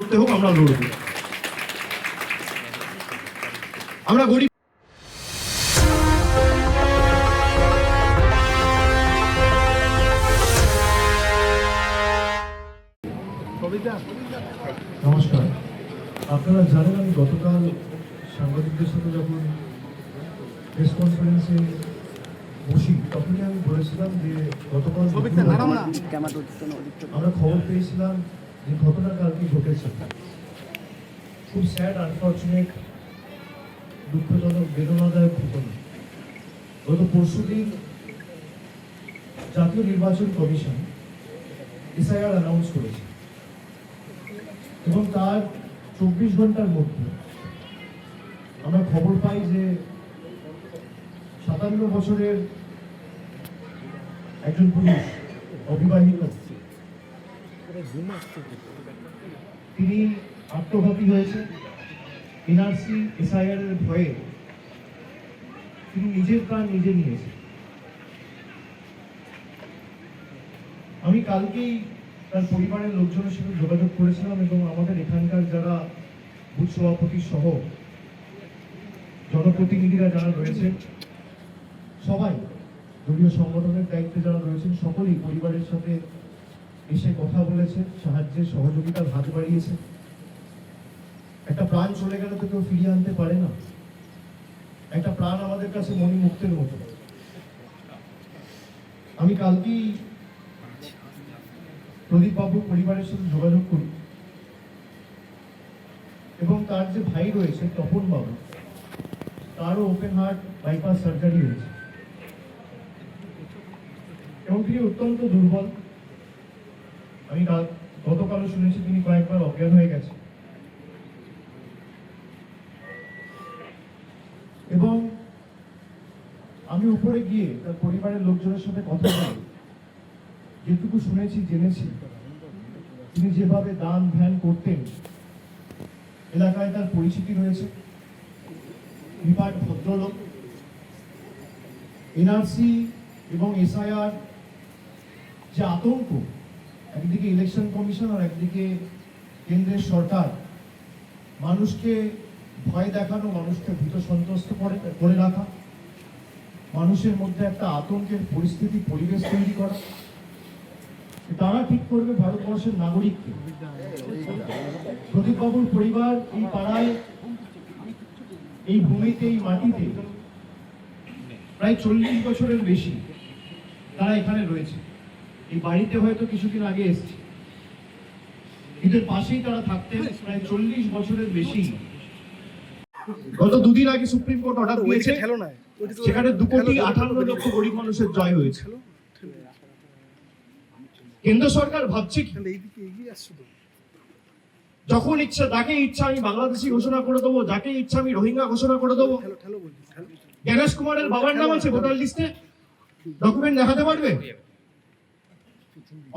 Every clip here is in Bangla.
করতে হোক আমরা লড়বো। আমরা গরিব নমস্কার। আপনারা জানেন আমি গতকাল সাংবাদিকদের সাথে যখন প্রেস কনফারেন্সে বসি তখনই আমি বলেছিলাম যে গতকাল আমরা খবর পেয়েছিলাম যে ঘটনা কালকে ঘটেছে? খুব স্যাড আনফর্চুনেট দুঃখজনক, বেদনাদায়ক ঘটনা। গত পরশুদিন জাতীয় নির্বাচন কমিশন এসআইআর অ্যানাউন্স করেছে। এবং তার চব্বিশ ঘণ্টার মধ্যে আমরা খবর পাই যে সাতান্ন বছরের একজন পুরুষ অবিবাহিত তিনি আত্মঘাতী হয়েছে এনআরসি এসআইআর এর ভয়ে তিনি নিজের প্রাণ নিজে নিয়েছে আমি কালকেই তার পরিবারের লোকজনের সাথে যোগাযোগ করেছিলাম এবং আমাদের এখানকার যারা বুথ সভাপতি সহ জনপ্রতিনিধিরা যারা রয়েছেন, সবাই দলীয় সংগঠনের দায়িত্বে যারা রয়েছেন, সকলেই পরিবারের সাথে এসে কথা বলেছে সাহায্যের সহযোগিতার হাত বাড়িয়েছে। একটা প্রাণ চলে গেলে তো কেউ ফিরিয়ে আনতে পারে না। একটা প্রাণ আমাদের কাছে মণিমুক্তের মতো। আমি কালকেই প্রদীপ বাবুর পরিবারের সাথে যোগাযোগ করি। এবং তার যে ভাই রয়েছে তপন বাবু তারও ওপেন হার্ট বাইপাস সার্জারি হয়েছে। এবং তিনি অত্যন্ত দুর্বল। আমি গতকালও শুনেছি তিনি কয়েকবার অজ্ঞান হয়ে গেছে এবং আমি উপরে গিয়ে তার পরিবারের লোকজনের সাথে কথা বলি যেটুকু শুনেছি, জেনেছি, তিনি যেভাবে দান ধ্যান করতেন, এলাকায় তার পরিচিতি রয়েছে। বিপাট ভদ্রলোক, এনআরসি এবং এসআইআর যে আতঙ্ক একদিকে ইলেকশন কমিশন আর একদিকে কেন্দ্রের সরকার। মানুষকে ভয় দেখানো, মানুষকে ভীত সন্ত্রস্ত করে করে রাখা। মানুষের মধ্যে একটা আতঙ্কের পরিস্থিতি, পরিবেশ তৈরি করা। তারা ঠিক করবে ভারতবর্ষের নাগরিককে। প্রদীপবাবুর পরিবার এই পাড়ায়, এই ভূমিতে, এই মাটিতে প্রায় চল্লিশ বছরের বেশি তারা এখানে রয়েছে। এই বাড়িতে হয়তো কিছুদিন আগে এসছে। এদের পাশেই তারা থাকতেন প্রায় চল্লিশ বছরের বেশি। গত দুদিন আগে সুপ্রিম কোর্ট অর্ডার দিয়েছে সেখানে দু কোটি আঠান্ন লক্ষ গরিব মানুষের জয় হয়েছে। কেন্দ্র সরকার ভাবছে কি? যখন ইচ্ছা যাকে ইচ্ছা আমি বাংলাদেশি ঘোষণা করে দেবো যাকে ইচ্ছা আমি রোহিঙ্গা ঘোষণা করে দেবো। জ্ঞানেশ কুমারের বাবার নাম আছে ভোটার লিস্টে। ডকুমেন্ট দেখাতে পারবে?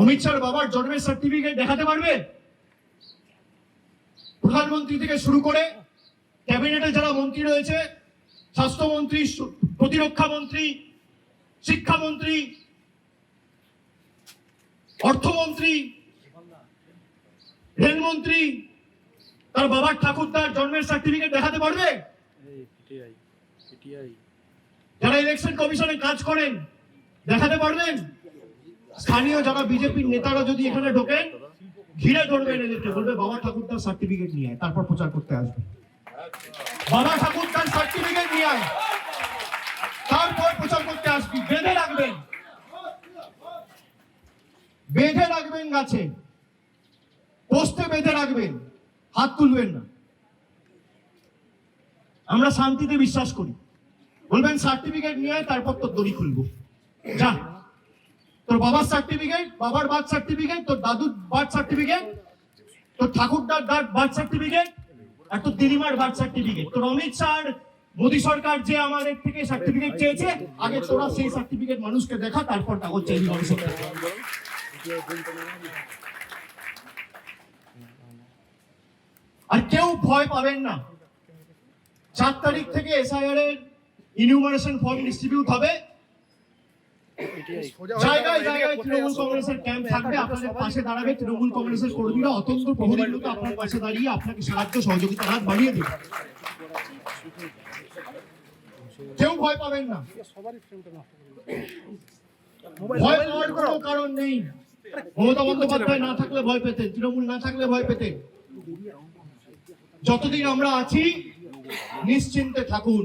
অমিত শাহর বাবার জন্মের সার্টিফিকেট দেখাতে পারবে? প্রধানমন্ত্রী থেকে শুরু করে ক্যাবিনেটে যারা মন্ত্রী রয়েছে স্বাস্থ্যমন্ত্রী প্রতিরক্ষা মন্ত্রী শিক্ষামন্ত্রী অর্থমন্ত্রী রেলমন্ত্রী তার বাবার ঠাকুর তার জন্মের সার্টিফিকেট দেখাতে পারবে? যারা ইলেকশন কমিশনে কাজ করেন দেখাতে পারবেন? স্থানীয় যারা বিজেপির নেতারা যদি এখানে ঢোকেন, ঘিরে ধরবেন এদেরকে বলবে বাবা ঠাকুরদার সার্টিফিকেট নিয়ে তারপর প্রচার করতে আসবে। বাবা ঠাকুরদার সার্টিফিকেট নিয়ে আয়, তারপর প্রচার করতে আসবি। বেঁধে রাখবেন। বেঁধে রাখবেন গাছে। পোস্টে বেঁধে রাখবেন। হাত তুলবেন না। আমরা শান্তিতে বিশ্বাস করি। বলবেন সার্টিফিকেট নিয়ে তারপর তোর দড়ি খুলবো। যা। তোর বাবার সার্টিফিকেট বাবার বার্থ সার্টিফিকেট তোর দাদুর বার্থ সার্টিফিকেট তোর ঠাকুরদার বার্থ সার্টিফিকেট আর তোর দিদিমার বার্থ সার্টিফিকেট তোর অমিত শাহ মোদী সরকার যে আমাদের থেকে সার্টিফিকেট চেয়েছে, আগে তোরা সেই সার্টিফিকেট মানুষকে দেখা, তারপর কাগজ চাইবি মানুষের আর কেউ ভয় পাবেন না। চার তারিখ থেকে এসআইআর এর ইনিউমারেশন ফর্ম ডিস্ট্রিবিউট হবে। জায়গায় জায়গায় তৃণমূল কংগ্রেসের ক্যাম্প থাকবে আপনাদের পাশে দাঁড়াবে তৃণমূল কংগ্রেসের কর্মীরা। অত্যন্ত প্রহরীর আপনার পাশে দাঁড়িয়ে আপনাকে সাহায্য সহযোগিতার হাত বাড়িয়ে দেবে। কেউ ভয় পাবেন না। ভয় পাওয়ার কোনো কারণ নেই। মমতা বন্দ্যোপাধ্যায় না থাকলে ভয় পেতেন তৃণমূল না থাকলে ভয় পেতেন। যতদিন আমরা আছি নিশ্চিন্তে থাকুন।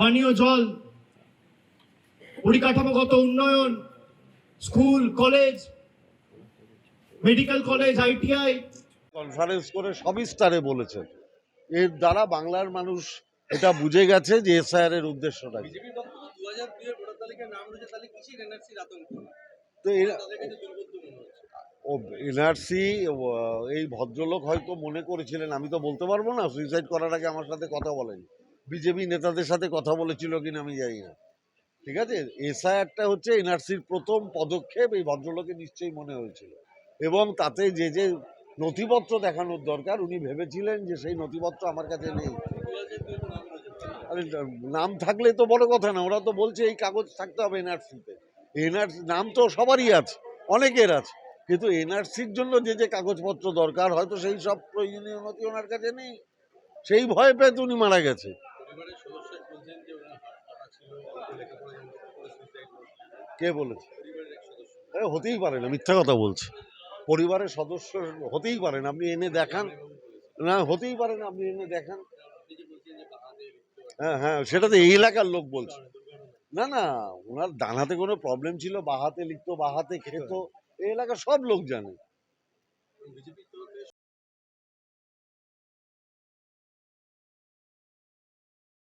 পানীয় জল পরিকাঠামোগত উন্নয়ন school college medical college ITI. Conference করে সবিস্তারে বলেছেন। এর দ্বারা বাংলার মানুষ এটা বুঝে গেছে যে এসআইআর এর উদ্দেশ্যটা তো এনআরসি এই ভদ্রলোক হয়তো মনে করেছিলেন আমি তো বলতে পারব না সুইসাইড করার আগে আমার সাথে কথা বলেন। বিজেপি নেতাদের সাথে কথা বলেছিল কিনা আমি জানি না। ঠিক আছে? এসআইআরটা হচ্ছে এনআরসির প্রথম পদক্ষেপ, এই ভদ্রলোকে নিশ্চয়ই মনে হয়েছিল। এবং তাতে যে যে নথিপত্র দেখানোর দরকার, উনি ভেবেছিলেন যে সেই নথিপত্র আমার কাছে নেই। আরে, নাম থাকলে তো বড় কথা না, ওরা তো বলছে এই কাগজ থাকতে হবে এনআরসিতে। এনআরসি, নাম তো সবারই আছে, অনেকের আছে। কিন্তু এনআরসির জন্য যে যে কাগজপত্র দরকার, হয়তো সেই সব প্রয়োজনীয় নথি ওনার কাছে নেই। সেই ভয় পেয়ে উনি মারা গেছে। পরিবারের সদস্য বলছেন যে ছিল লেখাপড়া কে বলেছে? পরিবারের সদস্য। এ হতেই পারে না মিথ্যা কথা বলছে। পরিবারের সদস্য হতেই পারেন আপনি এনে দেখান। না হতেই পারে না আপনি এনে দেখান। হ্যাঁ হ্যাঁ সেটা তো এই এলাকার লোক বলছে। না না ওনার ডানাতে কোনো প্রবলেম ছিল বাহাতে লিখতো বাহাতে খেত এই এলাকার সব লোক জানে।